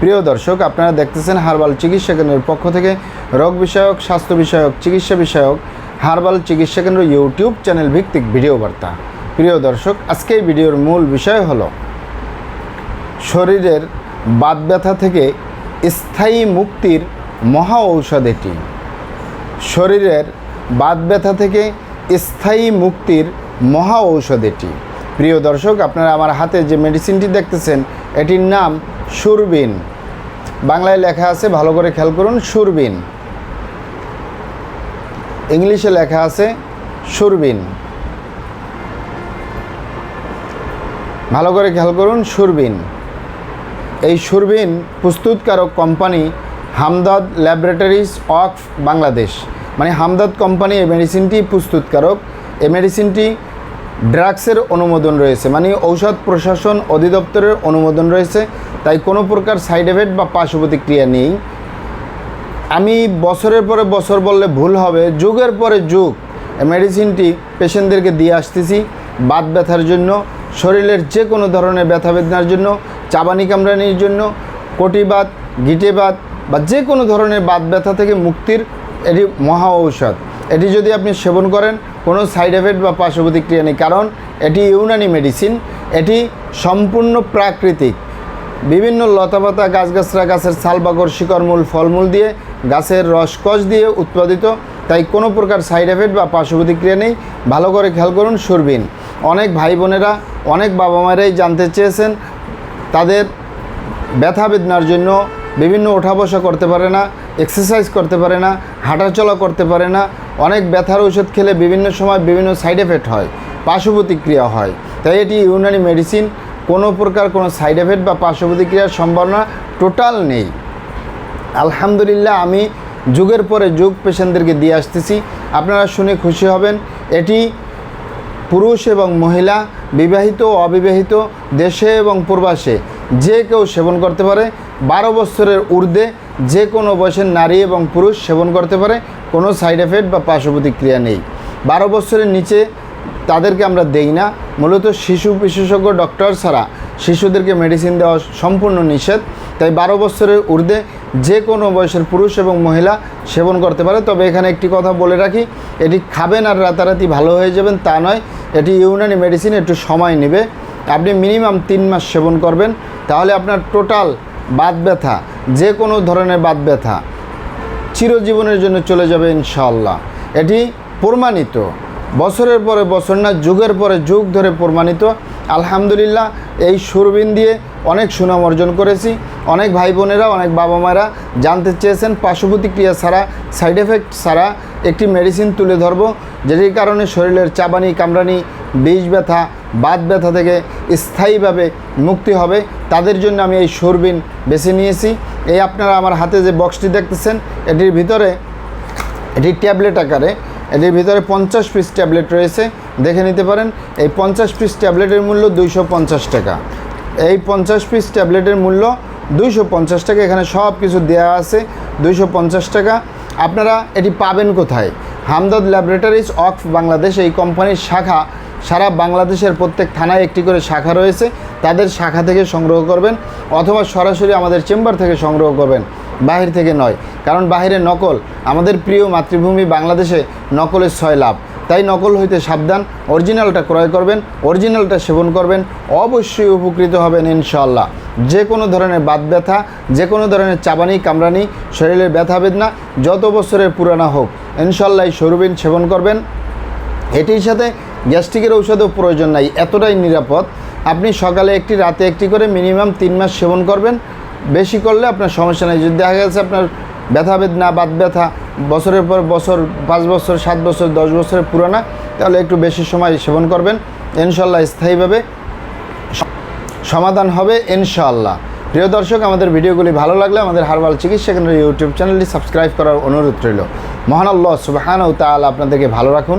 প্রিয় দর্শক, আপনারা দেখতেছেন হার্বাল চিকিৎসা কেন্দ্রের পক্ষ থেকে রোগ বিষয়ক, স্বাস্থ্য বিষয়ক, চিকিৎসা বিষয়ক হার্বাল চিকিৎসা কেন্দ্র ইউটিউব চ্যানেল ভিত্তিক ভিডিও বার্তা। প্রিয় দর্শক, আজকে এই ভিডিওর মূল বিষয় হল শরীরের বাত ব্যথা থেকে স্থায়ী মুক্তির মহা ঔষধ এটি। শরীরের বাত ব্যথা থেকে স্থায়ী মুক্তির মহা ঔষধ এটি। প্রিয় দর্শক, আপনারা আমার হাতে যে মেডিসিনটি দেখতেছেন, এটির নাম সুরবিন। বাংলায় লেখা আছে, ভালো করে খেয়াল করুন, সুরবিন। ইংলিশে লেখা আছে, সুরবিন। ভালো করে খেয়াল করুন, সুরবিন। এই সুরবিন প্রস্তুতকারক company Hamdard laboratories of Bangladesh. মানে হামদাদ কোম্পানি এই মেডিসিনটি প্রস্তুতকারক। এই মেডিসিনটি ড্রাগসের অনুমোদন রয়েছে মানে ঔষধ প্রশাসন অধিদপ্তরের অনুমোদন রয়েছে, তাই কোনো প্রকার সাইড এফেক্ট বা পার্শ্ব প্রতিক্রিয়া নেই। আমি বছরের পরে বছর বললে ভুল হবে, যুগের পরে যুগ মেডিসিনটি পেশেন্টদেরকে দিয়ে আসতেছি, বাত ব্যথার জন্য, শরীরের যে কোনো ধরনের ব্যথা বেদনার জন্য, চাবানি কামড়ানির জন্য কটিবাত গিটেবাত বা যে কোনো ধরনের বাত ব্যথা থেকে মুক্তির এটি মহা ঔষধ। এটি যদি আপনি সেবন করেন, কোনো সাইড এফেক্ট বা পার্শ্ব প্রতিক্রিয়া নেই। কারণ এটি ইউনানি মেডিসিন এটি সম্পূর্ণ প্রাকৃতিক। বিভিন্ন লতাপাতা গাছগাছরা, গাছের ছাল বাকর শিকড়মূল ফলমূল দিয়ে গাছের রসকস দিয়ে উৎপাদিত। তাই কোনো প্রকার সাইড এফেক্ট বা পার্শ্ব প্রতিক্রিয়া নেই। ভালো করে খেয়াল করুন, সুরবিন। অনেক ভাই বোনেরা, অনেক বাবা মায়েরাই জানতে চেয়েছেন, তাদের ব্যথা বেদনার জন্য বিভিন্ন ওঠা বসা করতে পারে না। এক্সারসাইজ করতে পারে না, হাঁটাচলা করতে পারে না, অনেক ব্যথার ওষুধ খেলে বিভিন্ন সময় বিভিন্ন সাইড এফেক্ট হয় পার্শ্ব প্রতিক্রিয়া হয়। তাই এটি ইউনানি মেডিসিন, কোনো প্রকার কোনো সাইড এফেক্ট বা পার্শ্ব প্রতিক্রিয়ার সম্ভাবনা টোটাল নেই। আলহামদুলিল্লাহ, আমি যুগের পরে যুগ পেশেন্টদেরকে দিয়ে আসতেছি। আপনারা শুনে খুশি হবেন, এটি পুরুষ এবং মহিলা, বিবাহিত অবিবাহিত, দেশে এবং প্রবাসে যে কেউ সেবন করতে পারে বারো বছরের ঊর্ধ্বে যে কোনো বয়সের নারী এবং পুরুষ সেবন করতে পারে, কোনো সাইড এফেক্ট বা পার্শ্ব প্রতিক্রিয়া নেই। বারো বছরের নিচে তাদেরকে আমরা দেই না। মূলত শিশু বিশেষজ্ঞ ডক্টর ছাড়া শিশুদেরকে মেডিসিন দেওয়া সম্পূর্ণ নিষেধ। তাই বারো বছরের ঊর্ধ্বে যে কোনো বয়সের পুরুষ এবং মহিলা সেবন করতে পারে। তবে এখানে একটি কথা বলে রাখি, এটি খাবেন আর রাতারাতি ভালো হয়ে যাবেন তা নয়। এটি ইউনানি মেডিসিন একটু সময় নেবে। আপনি মিনিমাম তিন মাস সেবন করবেন। তাহলে আপনার টোটাল বাত ব্যথা, যে কোনো ধরনের বাত ব্যথা চিরজীবনের জন্য চলে যাবে ইনশাল্লাহ এটি প্রমাণিত। বছরের পরে বছর না, যুগের পরে যুগ ধরে প্রমাণিত। আলহামদুলিল্লাহ, এই সুরবিন দিয়ে অনেক সুনাম অর্জন করেছি। অনেক ভাই বোনেরা অনেক বাবা মায়েরা জানতে চেয়েছেন পার্শ্ব প্রতিক্রিয়া ছাড়া, সাইড এফেক্ট ছাড়া একটি মেডিসিন তুলে ধরব, যেটির কারণে শরীরের চাবানি, কামড়ানি বিষ ব্যথা, বাত ব্যথা থেকে স্থায়ীভাবে মুক্তি হবে। তাদের জন্য আমি এই সরবিন বেছে নিয়েছি। এই আপনারা আমার হাতে যে বক্সটি দেখতেছেন, এটির ভিতরে এটি ট্যাবলেট আকারে, এটির ভিতরে পঞ্চাশ পিস ট্যাবলেট রয়েছে। দেখে নিতে পারেন, এই পঞ্চাশ পিস ট্যাবলেটের মূল্য দুইশো পঞ্চাশ টাকা। এই পঞ্চাশ পিস ট্যাবলেটের মূল্য দুইশো পঞ্চাশ টাকা। এখানে সব কিছু দেওয়া আছে, দুইশো পঞ্চাশ টাকা। আপনারা এটি পাবেন কোথায়? হামদদ ল্যাবরেটরিজ অফ বাংলাদেশ, এই কোম্পানির শাখা সারা বাংলাদেশের প্রত্যেক থানায় একটি করে শাখা রয়েছে। তাদের শাখা থেকে সংগ্রহ করবেন অথবা সরাসরি আমাদের চেম্বার থেকে সংগ্রহ করবেন। বাহির থেকে নয়, কারণ বাহিরে নকল। আমাদের প্রিয় মাতৃভূমি বাংলাদেশে নকলের ছয় লাভ। তাই নকল হইতে সাবধান, অরিজিনালটা ক্রয় করবেন, অরিজিনালটা সেবন করবেন, অবশ্যই উপকৃত হবেন ইনশাল্লাহ যে কোনো ধরনের বাত ব্যথা, যে কোনো ধরনের চাবানি, কামড়ানি শরীরের ব্যথা বেদনা, যত বছরের পুরানা হোক ইনশাল্লাহ সরুবিন সেবন করবেন। এটির সাথে গ্যাস্ট্রিকের ঔষধও প্রয়োজন নাই, এতটাই নিরাপদ। আপনি সকালে একটি, রাতে একটি করে মিনিমাম তিন মাস সেবন করবেন। বেশি করলে আপনার সমস্যা নেই। যদি দেখা গেছে আপনার ব্যথা বেদনা, বাত ব্যথা, বছরের পর বছর, পাঁচ বছর, সাত বছর, দশ বছরের পুরানা, তাহলে একটু বেশি সময় সেবন করবেন। ইনশাল্লাহ স্থায়ীভাবে সমাধান হবে, ইনশাআল্লাহ। প্রিয় দর্শক, আমাদের ভিডিওগুলি ভালো লাগলে আমাদের হারবাল চিকিৎসা কেন্দ্রের ইউটিউব চ্যানেলটি সাবস্ক্রাইব করার অনুরোধ রইল। মহান আল্লাহ সুবাহান ও তাল আপনাদেরকে ভালো রাখুন।